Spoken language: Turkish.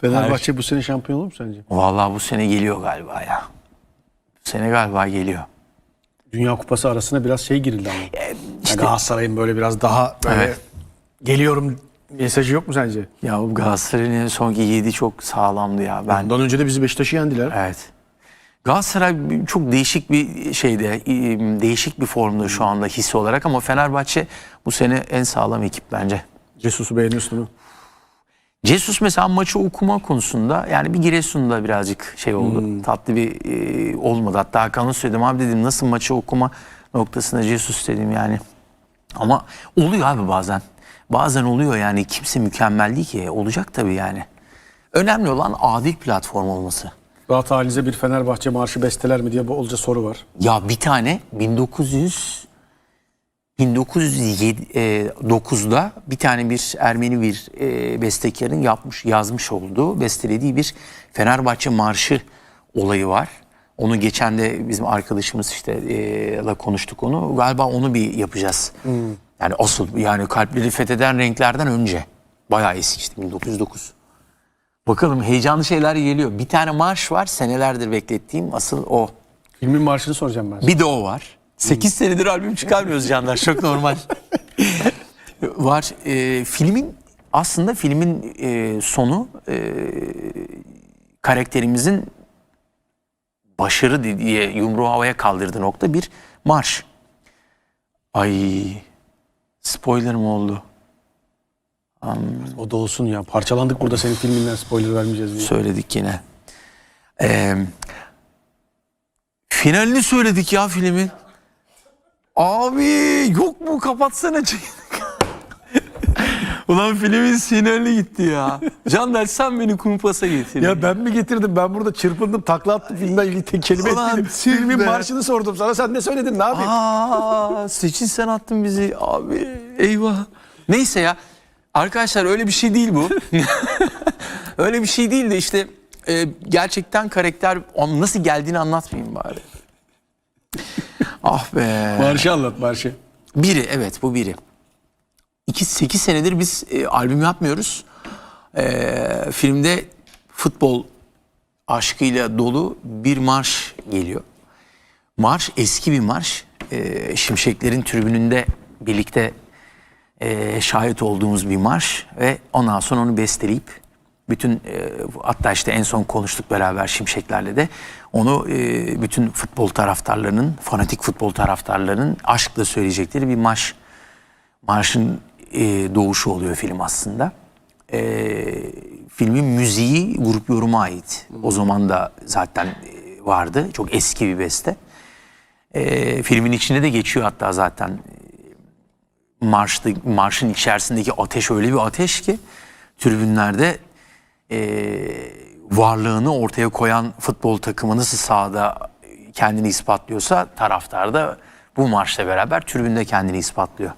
Fenerbahçe bu sene şampiyon olur mu sence? Vallahi bu sene geliyor galiba ya. Bu sene galiba geliyor. Dünya Kupası arasına biraz şey girildi ama. E, Yani işte- Galatasaray'ın böyle biraz daha böyle Evet. geliyorum mesajı yok mu sence? Ya bu Galatasaray'ın sonki 7 çok sağlamdı ya. Ben Ondan önce de bizi Beşiktaş'ı yendiler. Evet. Galatasaray çok değişik bir şeyde, değişik bir formda şu anda hissi olarak ama Fenerbahçe bu sene en sağlam ekip bence. Cesus'u beğeniyorsun değil mi? Jesus mesela maçı okuma konusunda yani bir Giresun'da birazcık şey oldu. Hmm. Tatlı bir e, olmadı. Hatta Hakan'a söyledim abi dedim nasıl maçı okuma noktasında Jesus dedim yani. Ama oluyor abi bazen. Bazen oluyor yani kimse mükemmel değil ki. Olacak tabii yani. Önemli olan adil platform olması. Rahat halinize bir Fenerbahçe marşı besteler mi diye bolca soru var. Ya bir tane 1900 1909'da bir tane bir Ermeni bir e, bestekarın yapmış yazmış olduğu bestelediği bir Fenerbahçe marşı olayı var. Onu geçen de bizim arkadaşımız işte e, la konuştuk onu. Galiba onu bir yapacağız. Yani asıl yani kalpleri fetheden renklerden önce. Bayağı eski işte 1909. Bakalım heyecanlı şeyler geliyor. Bir tane marş var senelerdir beklettiğim asıl o. Filmin marşını soracağım ben. Bir de o var. 8 senedir albüm çıkarmıyoruz canlar. Çok normal. var. E, filmin aslında filmin e, sonu e, karakterimizin başarı diye yumruğu havaya kaldırdığı nokta bir marş. Ay spoiler mı oldu? O da olsun ya. Parçalandık burada senin filminden spoiler vermeyeceğiz diye. Söyledik yine. Ee, finalini söyledik ya filmin. Abi yok mu kapatsana. Ulan filmin finali gitti ya. Can sen beni kumpasa getir. Ya ben mi getirdim? Ben burada çırpındım, takla attım filmle ilgili tek kelime Ulan Filmin be. marşını sordum sana. Sen ne söyledin? Ne yapayım? Aa, seçin sen attın bizi abi. Eyvah. Neyse ya. Arkadaşlar öyle bir şey değil bu. öyle bir şey değil de işte e, gerçekten karakter nasıl geldiğini anlatmayayım bari. Ah be. Marşı anlat marşı. Biri evet bu biri. 2 8 senedir biz e, albüm yapmıyoruz. E, filmde futbol aşkıyla dolu bir marş geliyor. Marş eski bir marş. E, Şimşeklerin tribününde birlikte e, şahit olduğumuz bir marş ve ondan sonra onu besteleyip bütün e, hatta işte en son konuştuk beraber Şimşeklerle de onu e, bütün futbol taraftarlarının fanatik futbol taraftarlarının aşkla söyleyecekleri bir marş marşın e, doğuşu oluyor film aslında. E, filmin müziği grup yoruma ait. O zaman da zaten e, vardı. Çok eski bir beste. E, filmin içinde de geçiyor hatta zaten marşta, marşın içerisindeki ateş öyle bir ateş ki tribünlerde e, varlığını ortaya koyan futbol takımı nasıl sahada kendini ispatlıyorsa taraftar da bu marşla beraber tribünde kendini ispatlıyor.